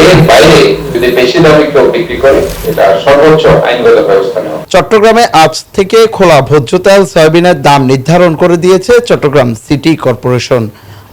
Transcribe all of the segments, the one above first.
এর বাইরে যদি কেউ বিক্রি করে এটা সর্বোচ্চ আইনগত ব্যবস্থা নেওয়া চট্টগ্রামে আজ থেকে খোলা ভোজ্য তেল সয়াবিনের দাম নির্ধারণ করে দিয়েছে চট্টগ্রাম সিটি কর্পোরেশন।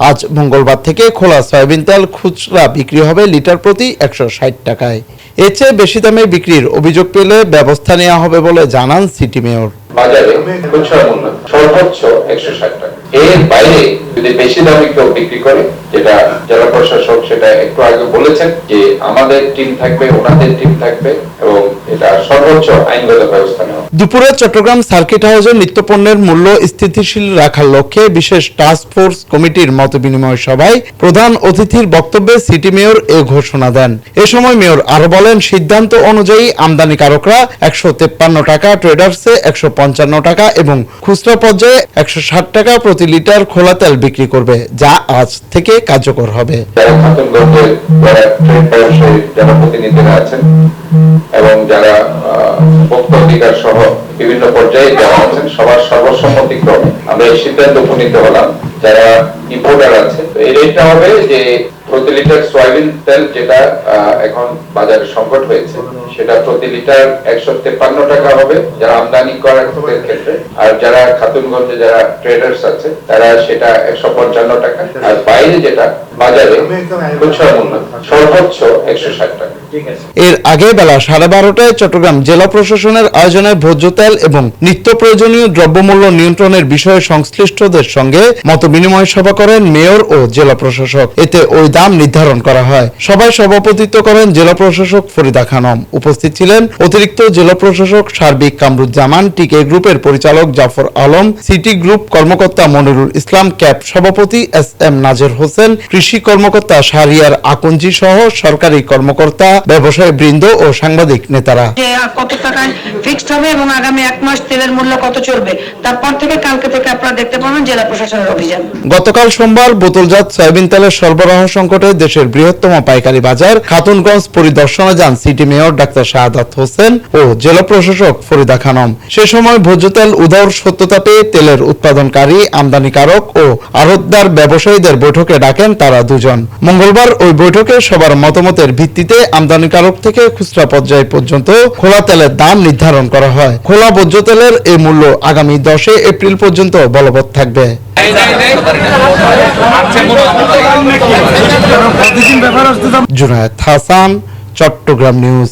আজ মঙ্গলবার থেকে খোলা সয়াবিন তেল খুচরা বিক্রি হবে লিটার প্রতি একশো ষাট টাকায়। এর চেয়ে বেশি দামে বিক্রির অভিযোগ পেলে ব্যবস্থা নেওয়া হবে বলে জানান সিটি মেয়র। বাজারে খুচরা মূল্য সর্বোচ্চ একশো ষাট টাকা। এর বাইরে যদি বেশি দামে কেউ বিক্রি করে, যেটা জেলা প্রশাসক সেটা একটু আগে বলেছেন যে আমাদের টিম থাকবে, ওনাদের টিম থাকবে এবং এটা সর্বোচ্চ আইনগত ব্যবস্থা নেওয়া। দুপুরে চট্টগ্রাম সার্কিট হাউসে নিত্যপণ্যের মূল্য স্থিতিশীল রাখার লক্ষ্যে বিশেষ টাস্ক ফোর্স কমিটির মত বিনিময় সভায় প্রধান অতিথির বক্তব্যে সিটি মেয়র এ ঘোষণা দেন। এ সময় মেয়র আরও বলেন সিদ্ধান্ত অনুযায়ী আমদানিকারকরা একশো তেপ্পান্ন টাকা ট্রেডার্সে একশো পঞ্চান্ন টাকা এবং খুচরা পর্যায়ে একশো ষাট টাকা প্রতি লিটার খোলা তেল বিক্রি করবে যা আজ থেকে কার্যকর হবে। যারা প্রতিনিধিরা আছেন এবং যারা ভোক্তা সহ বিভিন্ন পর্যায়ে যারা আছেন সবার সর্বসম্মতিক্রমে আমরা এই সিদ্ধান্ত উপনীত হলাম। যারা ইম্পোর্টার আছে তো এই রেটটা হবে যে প্রতি লিটার সয়াবিন তেল যেটা এখন বাজারে সংকট হয়েছে সেটা প্রতি লিটার একশো তেপ্পান্ন টাকা হবে যারা আমদানি করার ক্ষেত্রে। আর যারা খাতুনগঞ্জে যারা ট্রেডার্স আছে তারা সেটা একশো পঞ্চান্ন টাকা। আর বাইরে যেটা বাজারে খুচরা মূল্য সর্বোচ্চ একশো ষাট টাকা। এর আগে বেলা সাড়ে বারোটায় চট্টগ্রাম জেলা প্রশাসনের আয়োজনে ভোজ্য তেল এবং নিত্য প্রয়োজনীয় দ্রব্যমূল্য নিয়ন্ত্রণের বিষয়ে সংশ্লিষ্টদের সঙ্গে মত বিনিময় সভা করেন মেয়র ও জেলা প্রশাসক। এতে ওই দাম নির্ধারণ করা হয়। সভায় সভাপতিত্ব করেন জেলা প্রশাসক ফরিদা খানম। উপস্থিত ছিলেন অতিরিক্ত জেলা প্রশাসক সার্বিক কামরুজ্জামান, টিকে গ্রুপের পরিচালক জাফর আলম, সিটি গ্রুপ কর্মকর্তা মনিরুল ইসলাম ক্যাপ সভাপতি এস এম নাজের হোসেন, কৃষি কর্মকর্তা শাহরিয়ার আকঞ্জি সহ সরকারি কর্মকর্তা ব্যবসায়ী বৃন্দ ও সাংবাদিক নেতারা। কত টাকায় ফিক্সড হবে এবং আগামী এক মাস তেলের মূল্য কত চলবে তারপর থেকে কালকে থেকে আপনারা দেখতে পাবেন জেলা প্রশাসনের অভিযান। গতকাল সোমবার বোতলজাত সয়াবিন তেলের সরবরাহ সংকটে দেশের বৃহত্তম পাইকারি বাজার খাতুনগঞ্জ পরিদর্শনে যান city mayor doctor Shahadat Hossain ও জেলা প্রশাসক ফরিদা খানম। সে সময় ভোজ্য তেল উদার সত্যতা পেয়ে তেলের উৎপাদনকারী আমদানিকারক ও আড়তদার ব্যবসায়ীদের বৈঠকে ডাকেন তারা দুজন। মঙ্গলবার ওই বৈঠকে সবার মতামতের ভিত্তিতে আমদানিকারক থেকে খুচরা পর্যায় পর্যন্ত খোলা তেলের দাম নির্ধারণ করা হয়। খোলা ভোজ্য তেলের এই মূল্য আগামী দশে এপ্রিল পর্যন্ত বলবৎ থাকবে। জুনায়েদ হাসান চট্টগ্রাম নিউজ।